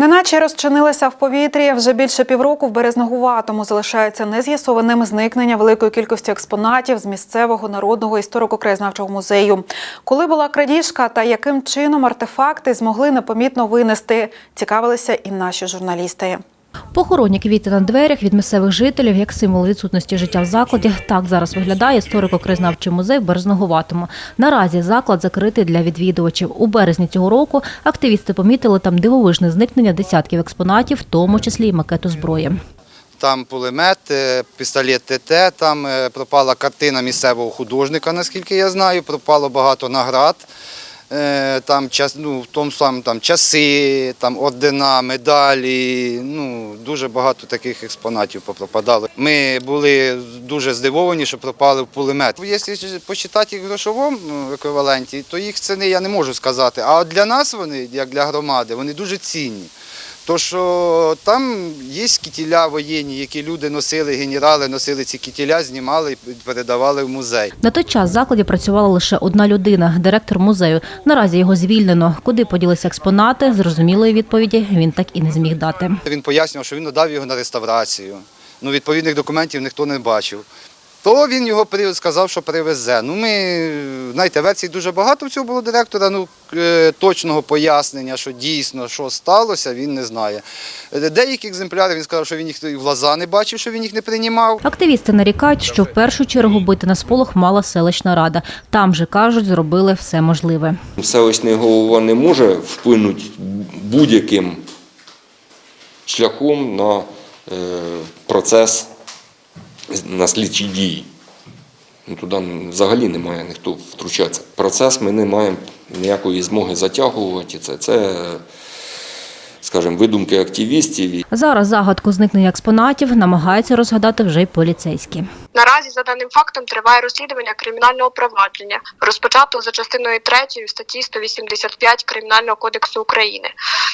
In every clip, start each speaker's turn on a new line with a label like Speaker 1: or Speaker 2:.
Speaker 1: Неначе розчинилася в повітрі. Вже більше півроку в Березногуватому залишається нез'ясованим зникнення великої кількості експонатів з місцевого народного історико-краєзнавчого музею. Коли була крадіжка та яким чином артефакти змогли непомітно винести, цікавилися і наші журналісти.
Speaker 2: Похоронні квіти на дверях від місцевих жителів як символ відсутності життя в закладі. Так зараз виглядає історико-краєзнавчий музей в Березноговатому. Наразі заклад закритий для відвідувачів. У березні цього року активісти помітили там дивовижне зникнення десятків експонатів, в тому числі й макету зброї.
Speaker 3: Там пулемет, е, пістолет ТТ, там е, пропала картина місцевого художника, наскільки я знаю, пропало багато наград. Е, Там, час- ну, в тому самому там часи, там ордена, медалі, ну, дуже багато таких експонатів попропадало. Ми були дуже здивовані, що пропали в пулемет. Якщо посчитати їх в грошовому ну, еквіваленті, то їх ціни я не можу сказати. А от для нас вони, як для громади, вони дуже цінні. То що там є кітіля воєнні, які люди носили, генерали носили ці кітіля, знімали і передавали в музей.
Speaker 2: На той час в закладі працювала лише одна людина – директор музею. Наразі його звільнено. Куди поділися експонати, зрозумілої відповіді він так і не зміг дати.
Speaker 3: Він пояснював, що він надав його на реставрацію. Ну, відповідних документів ніхто не бачив. То він його сказав, що привезе. Ну, ми, знаєте, версій дуже багато в цього було директора. Ну, е, точного пояснення, що дійсно що сталося, він не знає. Деякі екземпляри він сказав, що він їх і в глаза не бачив, що він їх не приймав.
Speaker 2: Активісти нарікають, що в першу чергу бити на сполох мала селищна рада. Там же, кажуть, зробили все можливе.
Speaker 4: Селищний голова не може вплинути будь-яким шляхом на е, процес, на слідчі дії. Ну, Туди взагалі не має ніхто втручатися. Процес ми не маємо ніякої змоги затягувати. Це, це скажімо, видумки активістів.
Speaker 2: Зараз загадку зникнення експонатів намагаються розгадати вже й поліцейські.
Speaker 5: Наразі за даним фактом триває розслідування кримінального провадження, розпочатого за частиною 3 статті 185 Кримінального кодексу України.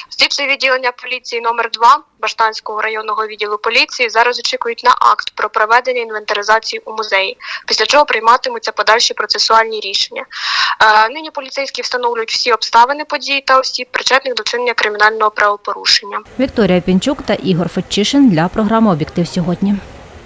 Speaker 5: Слідче відділення поліції номер 2 Баштанського районного відділу поліції зараз очікують на акт про проведення інвентаризації у музеї, після чого прийматимуться подальші процесуальні рішення. Е, нині поліцейські встановлюють всі обставини події та осіб, причетних до вчинення кримінального правопорушення.
Speaker 2: Вікторія Пінчук та Ігор Фетчишин для програми Об'єктив сьогодні.